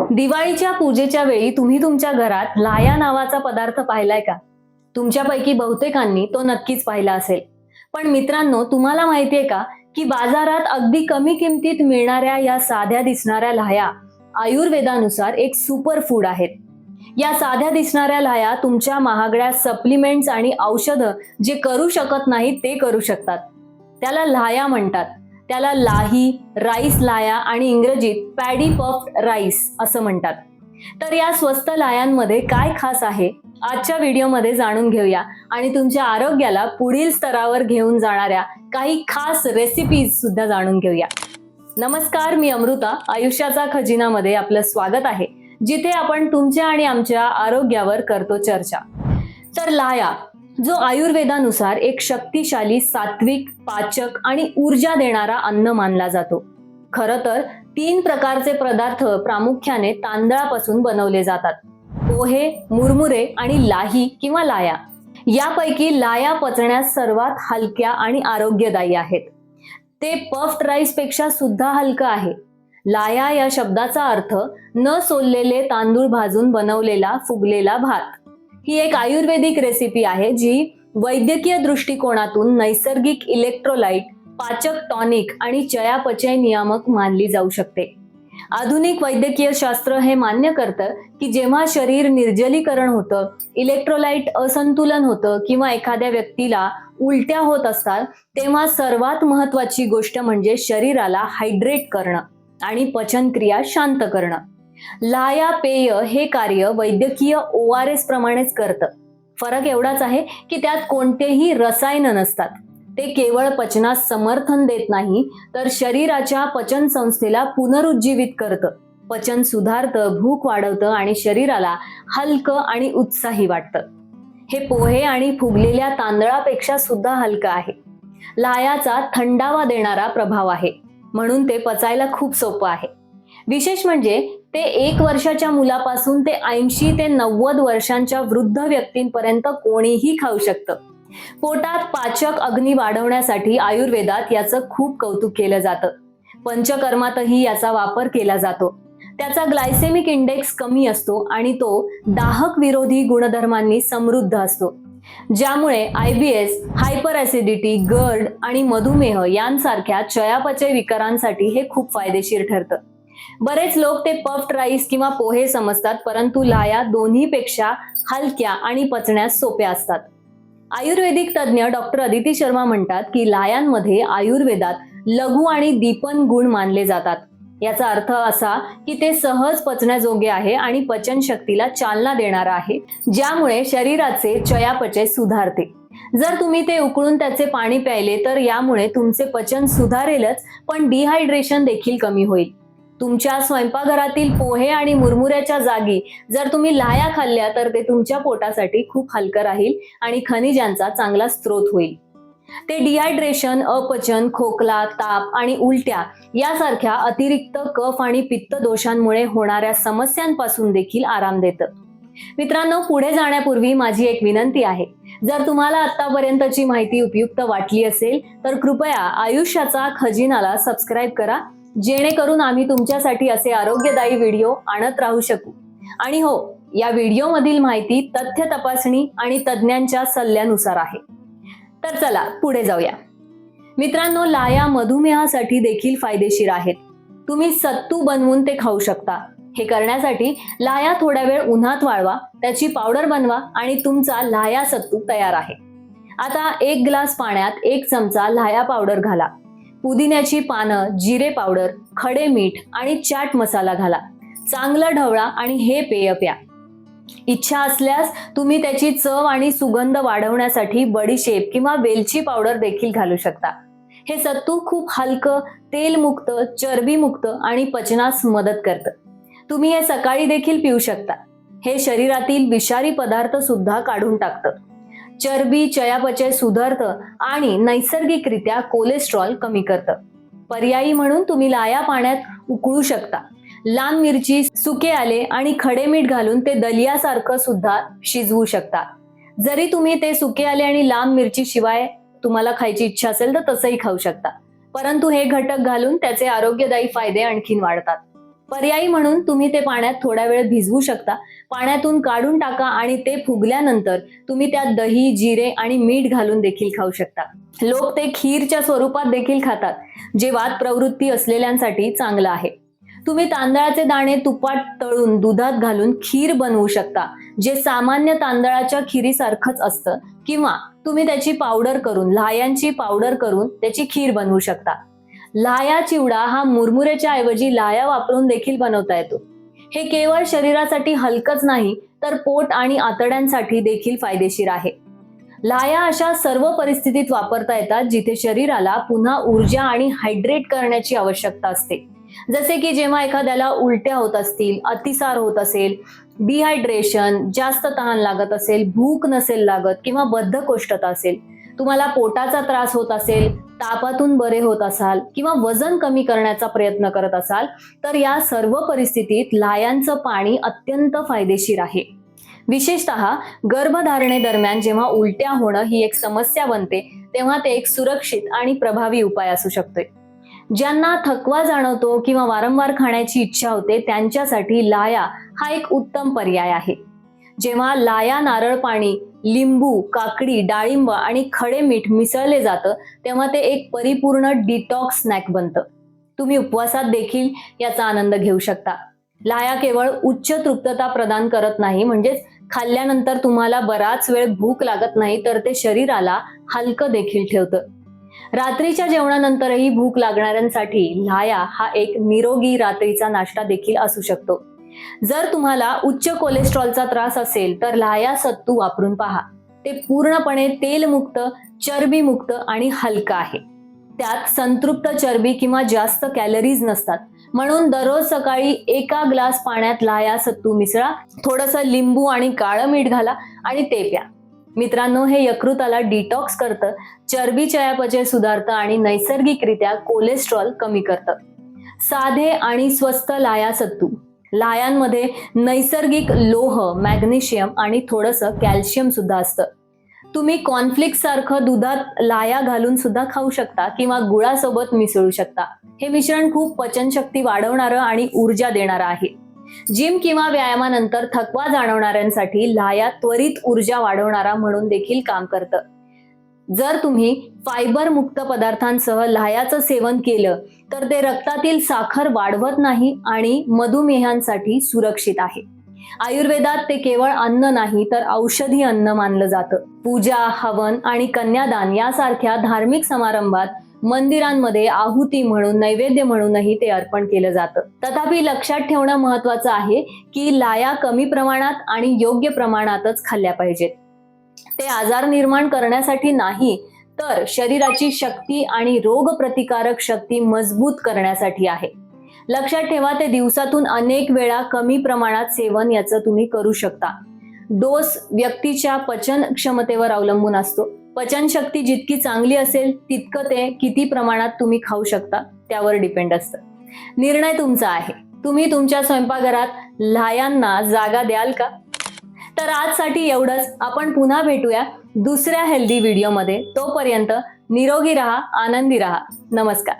दिवाळीच्या पूजेच्या वेळी तुम्ही तुमच्या घरात लाया नावाचा पदार्थ पाहिलाय का? तुमच्यापैकी बहुतेकांनी तो नक्कीच पाहिला असेल. पण मित्रांनो तुम्हाला माहितीये का की बाजारात अगदी कमी किमतीत मिळणाऱ्या या साध्या दिसणाऱ्या लाया आयुर्वेदानुसार एक सुपर फूड आहेत. या साध्या दिसणाऱ्या लाया तुमच्या महागड्या सप्लिमेंट्स आणि औषधं जे करू शकत नाहीत ते करू शकतात. त्याला लाया म्हणतात. त्याला लाही राईस लाया आणि इंग्रजीत पॅडी पफ राईस असं म्हणतात. तर या स्वस्त लायांमध्ये काय खास आहे? आजच्या व्हिडिओमध्ये जाणून घेऊया आणि तुमच्या आरोग्याला पुढील स्तरावर घेऊन जाणाऱ्या काही खास रेसिपीज सुद्धा जाणून घेऊया. नमस्कार मी अमृता. आयुष्याचा खजिनामध्ये आपलं स्वागत आहे. जिथे आपण तुमच्या आणि आमच्या आरोग्यावर करतो चर्चा. तर लाया जो आयुर्वेदानुसार एक शक्तिशाली सात्विक पाचक आणि ऊर्जा देणारा अन्न मानला जातो. खरं तर तीन प्रकारचे पदार्थ प्रामुख्याने तांदळापासून बनवले जातात. पोहे मुरमुरे आणि लाही किंवा लाया. यापैकी लाया पचण्यास सर्वात हलक्या आणि आरोग्यदायी आहेत. ते पफ्ड राईसपेक्षा सुद्धा हलकं आहे. लाया या शब्दाचा अर्थ न सोललेले तांदूळ भाजून बनवलेला फुगलेला भात. ही एक आयुर्वेदिक रेसिपी आहे जी वैद्यकीय दृष्टिकोनातून नैसर्गिक इलेक्ट्रोलाइट पाचक टॉनिक आणि चयापचय नियामक मानली जाऊ शकते. आधुनिक वैद्यकीय शास्त्र हे मान्य करतं की जेव्हा शरीर निर्जलीकरण होतं इलेक्ट्रोलाइट असंतुलन होतं किंवा एखाद्या व्यक्तीला उलट्या होत असतात तेव्हा सर्वात महत्वाची गोष्ट म्हणजे शरीराला हायड्रेट करणं आणि पचनक्रिया शांत करणं. लाया पेय हे कार्य वैद्यकीय ओ आर एस प्रमाणेच करतं. फरक एवढाच आहे की त्यात कोणतेही रसायन नसतात. ते केवळ पचनास समर्थन देत नाही तर शरीराच्या पचन संस्थेला पुनरुज्जीवित करतं. पचन सुधारतं भूक वाढवतं आणि शरीराला हलकं आणि उत्साही वाटतं. हे पोहे आणि फुगलेल्या तांदळापेक्षा सुद्धा हलकं आहे. लायाचा थंडावा देणारा प्रभाव आहे. म्हणून ते पचायला खूप सोपं आहे. विशेष म्हणजे ते एक वर्षाच्या मुलापासून ते ऐंशी ते नव्वद वर्षांच्या वृद्ध व्यक्तींपर्यंत कोणीही खाऊ शकतं. पोटात पाचक अग्नी वाढवण्यासाठी आयुर्वेदात याचं खूप कौतुक केलं जातं. पंचकर्मातही याचा वापर केला जातो. त्याचा ग्लायसेमिक इंडेक्स कमी असतो आणि तो दाहक विरोधी गुणधर्मांनी समृद्ध असतो. ज्यामुळे I B S hyper acidity GERD आणि मधुमेह यांसारख्या चयापचय विकारांसाठी हे खूप फायदेशीर ठरतं. बरेच लोक ते पफ्ड राईस किंवा पोहे समजतात परंतु लाया दोन्हीपेक्षा हलक्या आणि पचण्यास सोप्या असतात. आयुर्वेदिक तज्ज्ञ डॉक्टर अदिती शर्मा म्हणतात की लायांमध्ये आयुर्वेदात लघु आणि दीपन गुण मानले जातात. याचा अर्थ असा की ते सहज पचण्याजोगे आहे आणि पचन शक्तीला चालना देणारा आहे ज्यामुळे शरीराचे चयापचय सुधारते. जर तुम्ही ते उकळून त्याचे पाणी प्यायले तर यामुळे तुमचे पचन सुधारेलच पण डिहायड्रेशन देखील कमी होईल. तुमच्या स्वयंपाकघरातील पोहे आणि मुरमुऱ्याच्या जागी जर तुम्ही लाया खाल्ल्या तर ते तुमच्या पोटासाठी खूप हलकं राहील आणि खनिजांचा चांगला स्रोत होईल. ते डिहायड्रेशन अपचन खोकला ताप आणि उलट्या यासारख्या अतिरिक्त कफ आणि पित्त दोषांमुळे होणाऱ्या समस्यांपासून देखील आराम देतं. मित्रांनो पुढे जाण्यापूर्वी माझी एक विनंती आहे. जर तुम्हाला आतापर्यंतची माहिती उपयुक्त वाटली असेल तर कृपया आयुष्याचा खजिनाला सबस्क्राईब करा जेणेकरून आम्ही तुमच्यासाठी असे आरोग्यदायी व्हिडिओ आणत राहू शकू. आणि हो या व्हिडिओमधील माहिती तथ्य तपासणी आणि तज्ज्ञांच्या सल्ल्यानुसार आहे. तर चला पुढे जाऊया. मित्रांनो लाया मधुमेहासाठी देखील फायदेशीर आहेत. तुम्ही सत्तू बनवून ते खाऊ शकता. हे करण्यासाठी लाया थोड्या वेळ उन्हात वाळवा त्याची पावडर बनवा आणि तुमचा लाया सत्तू तयार आहे. आता एक ग्लास पाण्यात एक चमचा लाया पावडर घाला. पुदिन्याची पानं जिरे पावडर खडे मीठ आणि चाट मसाला घाला. चांगलं ढवळा आणि हे पेय प्या. इच्छा असल्यास तुम्ही त्याची चव आणि सुगंध वाढवण्यासाठी बडीशेप किंवा वेलची पावडर देखील घालू शकता. हे सत्तू खूप हलकं तेलमुक्त चरबीमुक्त आणि पचनास मदत करतं. तुम्ही हे सकाळी देखील पिऊ शकता. हे शरीरातील विषारी पदार्थ सुद्धा काढून टाकतं. चरबी चयापचय सुधारतं आणि नैसर्गिकरित्या कोलेस्ट्रॉल कमी करतं. पर्यायी म्हणून तुम्ही लाया पाण्यात उकळू शकता. लाल मिरची सुके आले आणि खडे मीठ घालून ते दलियासारखं सुद्धा शिजवू शकता. जरी तुम्ही ते सुके आले आणि लांब मिरची शिवाय तुम्हाला खायची इच्छा असेल तर तसंही खाऊ शकता. परंतु हे घटक घालून त्याचे आरोग्यदायी फायदे आणखीन वाढतात. पर्यायी म्हणून तुम्ही ते पाण्यात थोडा वेळ भिजवू शकता. पाण्यातून काढून टाका आणि ते फुगल्यानंतर तुम्ही त्यात दही जिरे आणि मीठ घालून देखील खाऊ शकता. लोक ते खीरच्या स्वरूपात देखील खातात जे वात प्रवृत्ती असलेल्यांसाठी चांगलं आहे. तुम्ही तांदळाचे दाणे तुपात तळून दुधात घालून खीर बनवू शकता जे सामान्य तांदळाच्या खिरीसारखंच असतं. किंवा तुम्ही त्याची पावडर करून लायांची पावडर करून त्याची खीर बनवू शकता. लाया चिवडा हा मुरमुरेच्या ऐवजी लाया वापरून देखील बनवता येतो. हे केवळ शरीरासाठी हलकच नाही तर पोट आणि आतड्यांसाठी देखील फायदेशीर आहे. लाया अशा सर्व परिस्थितीत वापरता येतात जिथे शरीराला पुन्हा ऊर्जा आणि हायड्रेट करण्याची आवश्यकता असते. जसे की जेव्हा एखाद्याला उलट्या होत असतील अतिसार होत असेल डिहायड्रेशन जास्त तहान लागत असेल भूक नसेल लागत किंवा बद्धकोष्ठता असेल तुम्हाला पोटाचा त्रास होत असेल तापातून बरे होत असाल किंवा वजन कमी करण्याचा प्रयत्न करत असाल तर या सर्व परिस्थितीत लायांचं पाणी अत्यंत फायदेशीर आहे. विशेषतः गर्भधारणेदरम्यान जेव्हा उलट्या होणं ही एक समस्या बनते तेव्हा ते एक सुरक्षित आणि प्रभावी उपाय असू शकतोय ज्यांना थकवा जाणवतो किंवा वारंवार खाण्याची इच्छा होते त्यांच्यासाठी लाया हा एक उत्तम पर्याय आहे. जेव्हा लाया नारळ पाणी लिंबू काकडी डाळिंब आणि खडे मीठ मिसळले जातं तेव्हा ते एक परिपूर्ण डिटॉक्स स्नॅक बनतं. तुम्ही उपवासात देखील याचा आनंद घेऊ शकता. लाया केवळ उच्च तृप्तता प्रदान करत नाही म्हणजेच खाल्ल्यानंतर तुम्हाला बराच वेळ भूक लागत नाही तर ते शरीराला हलकं देखील ठेवतं. रात्रीच्या जेवणानंतरही भूक लागणाऱ्यांसाठी लाया हा एक निरोगी रात्रीचा नाश्ता देखील असू शकतो. जर तुम्हाला उच्च कोलेस्ट्रॉलचा त्रास असेल तर लाया सत्तू वापरून पहा. ते पूर्णपणे तेलमुक्त चरबीमुक्त आणि हलकं आहे. त्यात संतृप्त चरबी किंवा जास्त कॅलरीज नसतात. म्हणून दररोज सकाळी एका ग्लास पाण्यात लाया सत्तू मिसळा थोडंसं लिंबू आणि काळं मीठ घाला आणि ते प्या. मित्रांनो हे यकृताला डिटॉक्स करतं चरबी चयापचय सुधारतं आणि नैसर्गिकरित्या कोलेस्ट्रॉल कमी करतं. साधे आणि स्वस्त लाया सत्तू. लायांमध्ये नैसर्गिक लोह मॅग्नेशियम आणि थोडंसं कॅल्शियम सुद्धा असतं. तुम्ही कॉन्फ्लिक्ट सारखं दुधात लाया घालून सुद्धा खाऊ शकता किंवा गुळासोबत मिसळू शकता. हे मिश्रण खूप पचनशक्ती वाढवणारं आणि ऊर्जा देणारं आहे. जिम किंवा व्यायामानंतर थकवा जाणवणाऱ्यांसाठी लाया त्वरित ऊर्जा वाढवणारा म्हणून देखील काम करतं. जर तुम्ही फायबर मुक्त पदार्थांसह लायाचं सेवन केलं तर ते रक्तातील साखर वाढवत नाही आणि मधुमेहांसाठी सुरक्षित आहे. आयुर्वेदात ते केवळ अन्न नाही तर औषधी अन्न मानलं जातं. पूजा हवन आणि कन्यादान यासारख्या धार्मिक समारंभात मंदिरांमध्ये आहुती म्हणून नैवेद्य म्हणूनही ते अर्पण केलं जातं. तथापि लक्षात ठेवणं महत्वाचं आहे की लाया कमी प्रमाणात आणि योग्य प्रमाणातच खाल्ल्या पाहिजेत. ते आजार निर्माण करण्यासाठी नाही तर शरीराची शक्ती आणि रोग प्रतिकारक शक्ती मजबूत करण्यासाठी आहे. लक्षात ठेवा ते दिवसातून अनेक वेळा कमी प्रमाणात सेवन याचं तुम्ही करू शकता. डोस व्यक्तीच्या पचन क्षमतेवर अवलंबून असतो. पचनशक्ती जितकी चांगली असेल तितकं ते किती प्रमाणात तुम्ही खाऊ शकता त्यावर डिपेंड असतं. निर्णय तुमचा आहे. तुम्ही तुमच्या स्वयंपाकघरात लायांना जागा द्याल का? तर आजसाठी एवढंच. आपण पुन्हा भेटूया दुसऱ्या हेल्दी व्हिडिओमध्ये तोपर्यंत निरोगी राहा आनंदी राहा. नमस्कार.